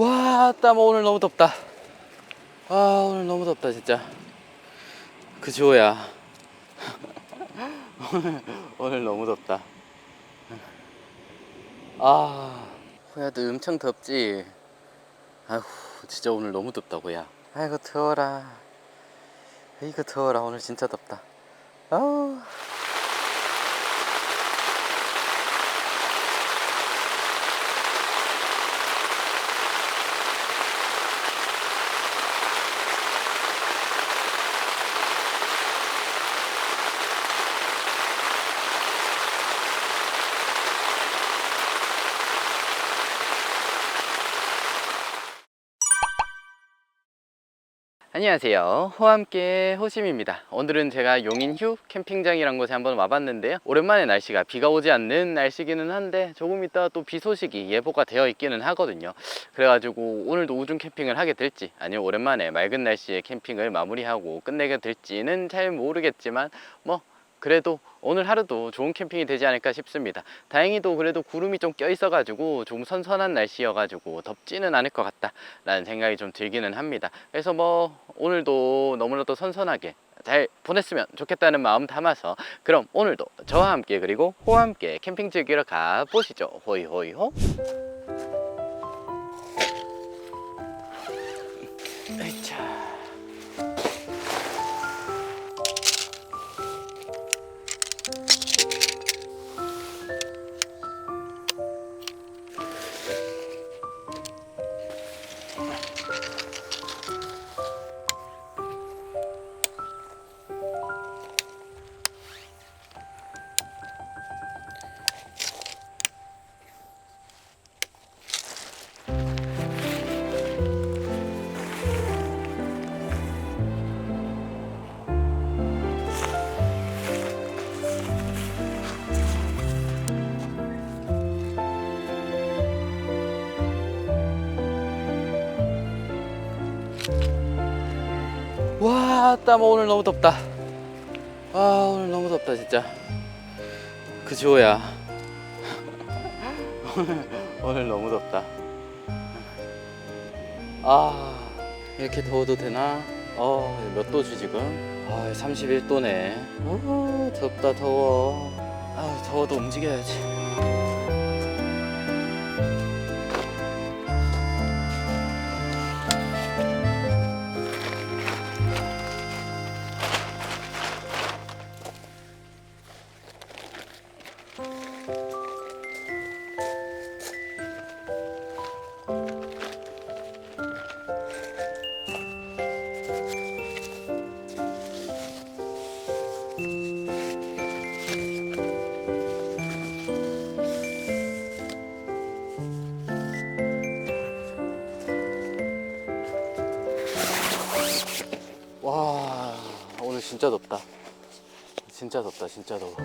와, 땀 오늘 너무 덥다. 아, 오늘 너무 덥다, 진짜. 그 지호야. 오늘, 오늘 너무 덥다. 아, 호야도 엄청 덥지? 아휴, 진짜 오늘 너무 덥다고, 야. 아이고, 더워라. 이거 더워라, 오늘 진짜 덥다. 아우. 안녕하세요. 호함께 호심입니다. 오늘은 제가 용인휴 캠핑장이란 곳에 한번 와봤는데요. 오랜만에 날씨가 비가 오지 않는 날씨기는 한데 조금 이따 또비 소식이 예보가 되어 있기는 하거든요. 그래가지고 오늘도 우중 캠핑을 하게 될지 아니면 오랜만에 맑은 날씨에 캠핑을 마무리하고 끝내게 될지는 잘 모르겠지만 뭐 그래도 오늘 하루도 좋은 캠핑이 되지 않을까 싶습니다. 다행히도 그래도 구름이 좀 껴 있어 가지고 좀 선선한 날씨여 가지고 덥지는 않을 것 같다 라는 생각이 좀 들기는 합니다. 그래서 뭐 오늘도 너무나도 선선하게 잘 보냈으면 좋겠다는 마음 담아서 그럼 오늘도 저와 함께 그리고 호와 함께 캠핑 즐기러 가 보시죠. 호이 호이 호. 와, 땀 오늘 너무 덥다. 아, 오늘 너무 덥다, 진짜. 그 지호야. 오늘, 오늘 너무 덥다. 아, 이렇게 더워도 되나? 어, 몇 도지 지금? 아, 31도네. 어, 덥다, 더워. 아, 더워도 움직여야지. 진짜 덥다. 진짜 덥다 진짜 더워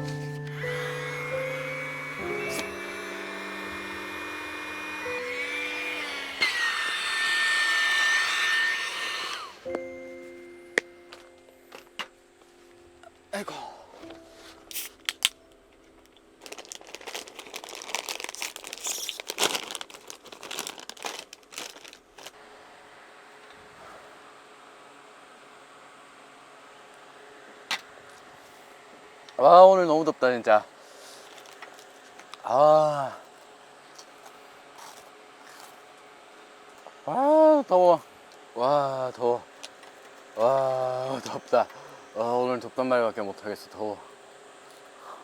와 오늘 너무 덥다 진짜. 아, 아 더워. 와 더워. 와 덥다. 아, 오늘 덥단 말밖에 못하겠어 더워.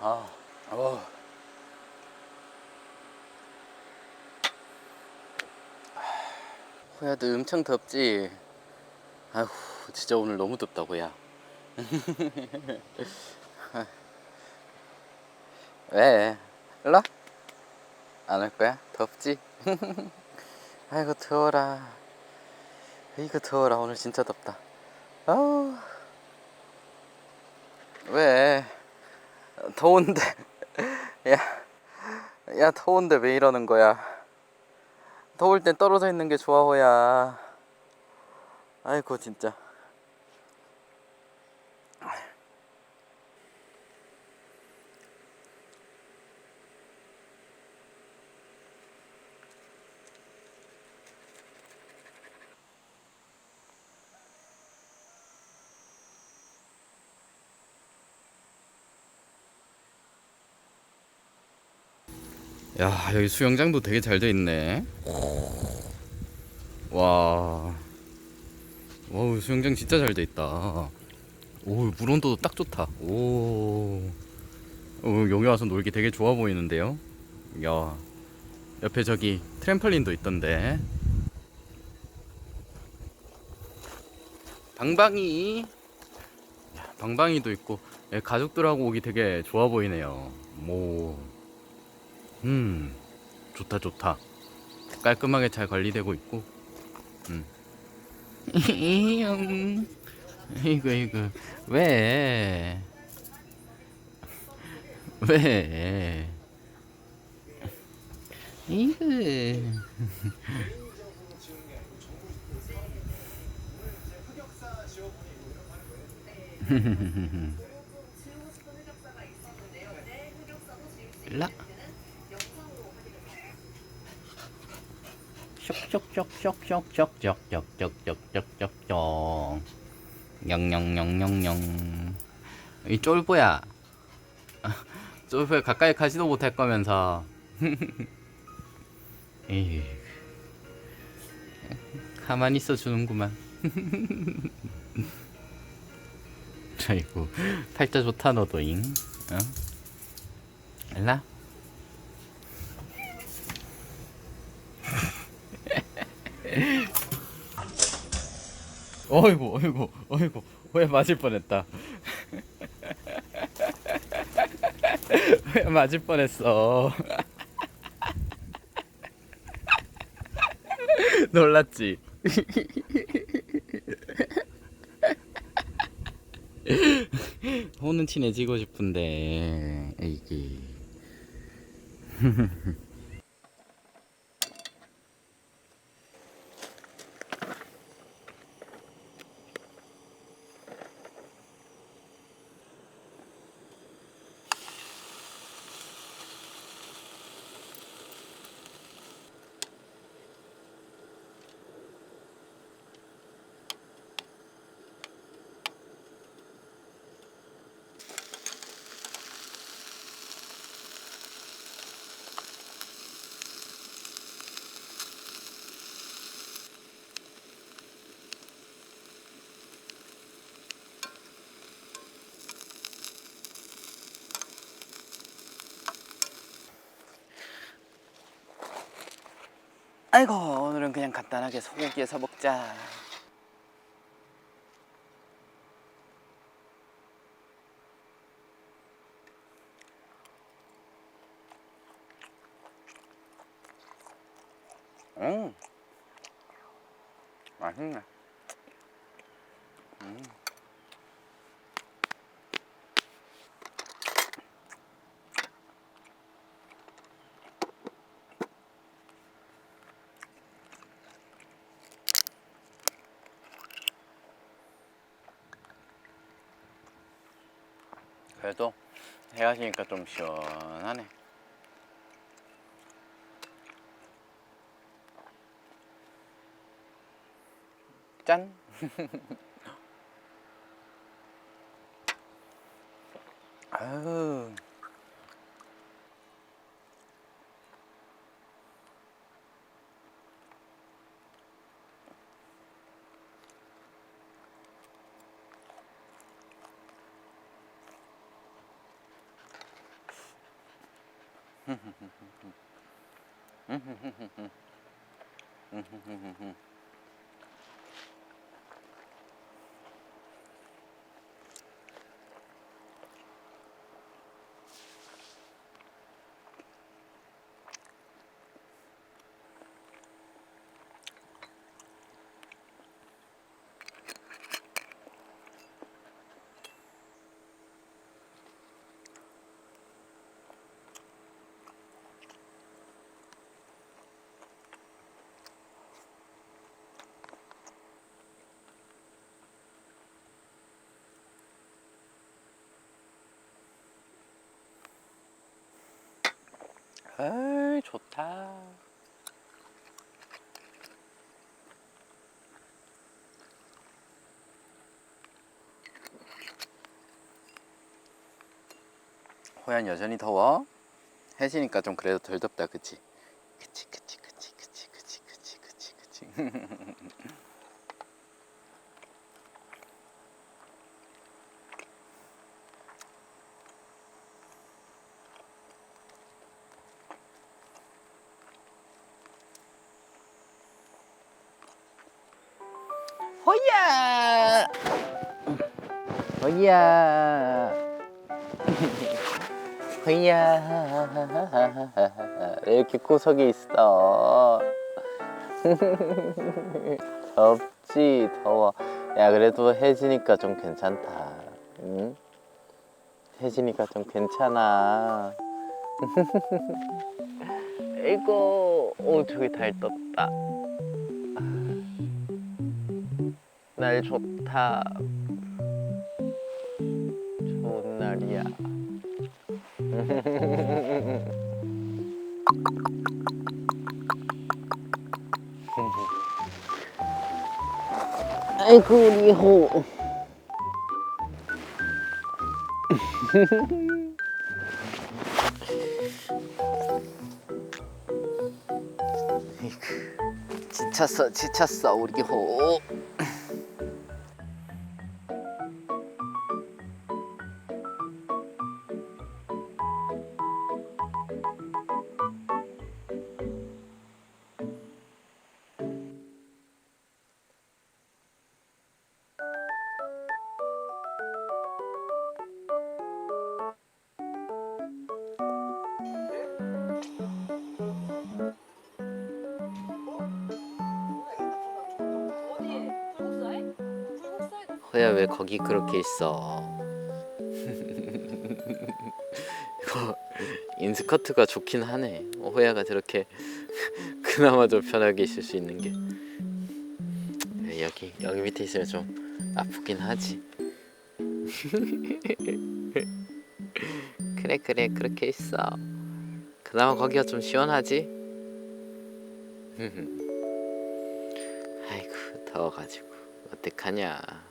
아 어. 호야도 엄청 덥지? 아휴 진짜 오늘 너무 덥다고 야 왜? 일로? 안 올 거야? 덥지? 아이고 더워라 이거 더워라 오늘 진짜 덥다 아우 왜? 더운데 야, 야 더운데 왜 이러는 거야 더울 땐 떨어져 있는 게 좋아 호야 아이고 진짜 야 여기 수영장도 되게 잘 돼 있네 와와 수영장 진짜 잘 돼 있다 오 물온도도 딱 좋다 오 오, 여기 와서 놀기 되게 좋아 보이는데요. 야, 옆에 저기 트램펄린도 있던데. 방방이, 방방이도 있고 예, 가족들하고 오기 되게 좋아 보이네요. 뭐. 음, 좋다, 좋다. 깔끔하게 잘 관리되고 있고. 음. 이거, 이거. 왜? 왜? 이거. 라. 쪽쪽쪽쪽쪽쪽쪽쪽쪽쪽쪽쪽 영영영영영 이 쫄보야. 쫄보야 가까이 가지도 못할 거면서. 가만히 있어 주는구만. 자 이거 탈퇴 좋다 너도잉. 응? 어? 알라? 어이구 어이구 어이구. 왜 맞을 뻔했다. 왜 맞을 뻔했어. 놀랐지? 호는 친해지고 싶은데 에이기. 아이고 오늘은 그냥 간단하게 소고기에서 먹자. 음 맛있네. 그래도 해가시니까 좀 시원하네. 짠! 아유. Mm-hmm. 에이, 좋다. 호연 여전히 더워? 해지니까 좀 그래도 덜 덥다, 그치? 그치, 그치, 그치, 그치, 그치, 그치, 그치, 그치. 호야. 왜 이렇게 구석에 있어? 덥지 더워. 야 그래도 해지니까 좀 괜찮다. 응? 해지니까 좀 괜찮아. 아이고 오 저기 달 떴다. 날 좋다 날이야 아이고 우리 호. 지쳤어 지쳤어 우리 호 거기 그렇게 있어? 이거 인스커트가 좋긴 하네. 호야가 저렇게 그나마 좀 편하게 있을 수 있는 게 네, 여기 여기 밑에 있으면 좀 아프긴 하지. 그래 그래 그렇게 있어. 그나마 거기가 좀 시원하지. 아이고 더워가지고 어떡하냐.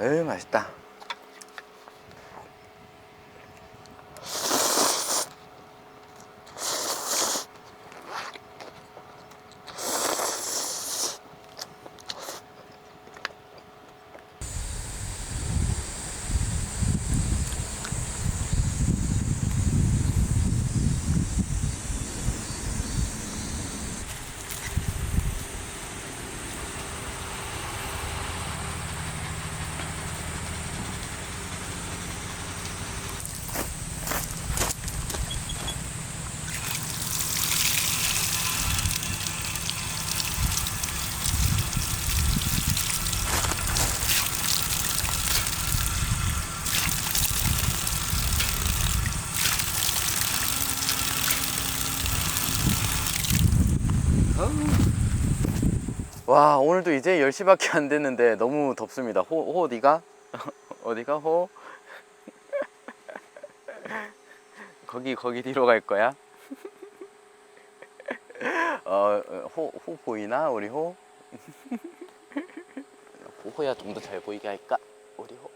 에이 맛있다. 와 오늘도 이제 10시밖에 안 됐는데 너무 덥습니다 호, 호 어디가? 어디가 호? 거기 거기 뒤로 갈 거야? 어, 호, 호 보이나 우리 호? 호야 좀 더 잘 보이게 할까? 우리 호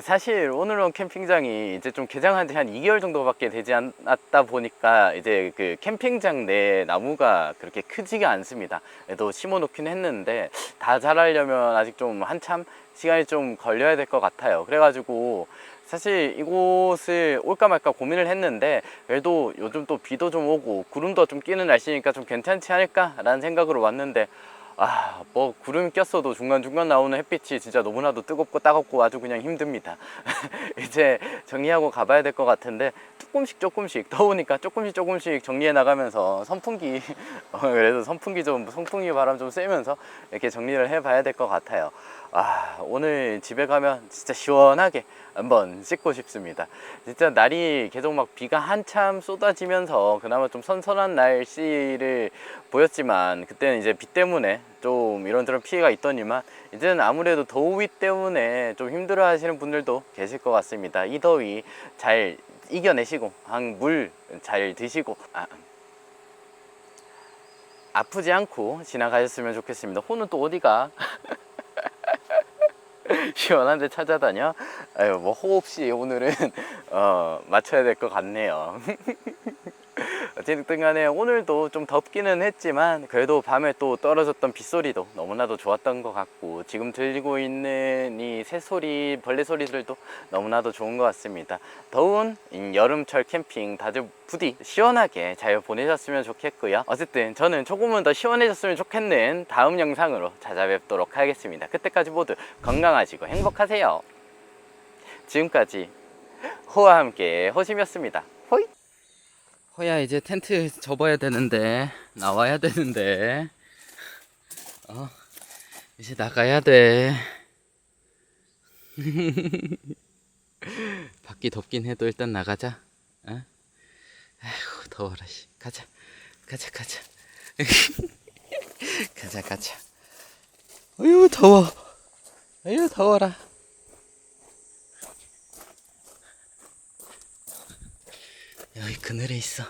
사실 오늘은 캠핑장이 이제 좀 개장한 지 한 2개월 정도밖에 되지 않았다 보니까 이제 그 캠핑장 내 나무가 그렇게 크지가 않습니다. 그래도 심어 놓긴 했는데 다 자라려면 아직 좀 한참 시간이 좀 걸려야 될 것 같아요. 그래가지고 사실 이곳을 올까 말까 고민을 했는데 그래도 요즘 또 비도 좀 오고 구름도 좀 끼는 날씨니까 좀 괜찮지 않을까라는 생각으로 왔는데 아, 뭐 구름 꼈어도 중간중간 나오는 햇빛이 진짜 너무나도 뜨겁고 따갑고 아주 그냥 힘듭니다. 이제 정리하고 가봐야 될 것 같은데 조금씩 조금씩 더우니까 조금씩 조금씩 정리해 나가면서 선풍기 어, 그래도 선풍기 좀 선풍기 바람 좀 쐬면서 이렇게 정리를 해봐야 될 것 같아요. 아, 오늘 집에 가면 진짜 시원하게 한번 씻고 싶습니다. 진짜 날이 계속 막 비가 한참 쏟아지면서 그나마 좀 선선한 날씨를 보였지만 그때는 이제 비 때문에 좀 이런저런 피해가 있더니만 이제는 아무래도 더위 때문에 좀 힘들어 하시는 분들도 계실 것 같습니다. 이 더위 잘 이겨내시고 물 잘 드시고 아, 아프지 않고 지나가셨으면 좋겠습니다. 호는 또 어디가? 시원한 데 찾아다녀? 아유, 뭐, 호흡시 오늘은, 어, 맞춰야 될 것 같네요. 어쨌든 간에 오늘도 좀 덥기는 했지만 그래도 밤에 또 떨어졌던 빗소리도 너무나도 좋았던 것 같고 지금 들리고 있는 이 새소리 벌레 소리들도 너무나도 좋은 것 같습니다. 더운 이 여름철 캠핑 다들 부디 시원하게 잘 보내셨으면 좋겠고요. 어쨌든 저는 조금은 더 시원해졌으면 좋겠는 다음 영상으로 찾아뵙도록 하겠습니다. 그때까지 모두 건강하시고 행복하세요. 지금까지 호와 함께 호심이었습니다 호야 이제 텐트 접어야 되는데 나와야 되는데. 어 이제 나가야 돼. 밖이 덥긴 해도 일단 나가자. 어? 아이고 더워라 씨. 가자 가자 가자. 가자 가자. 어휴 더워. 어휴 더워라 여기 그늘에 있어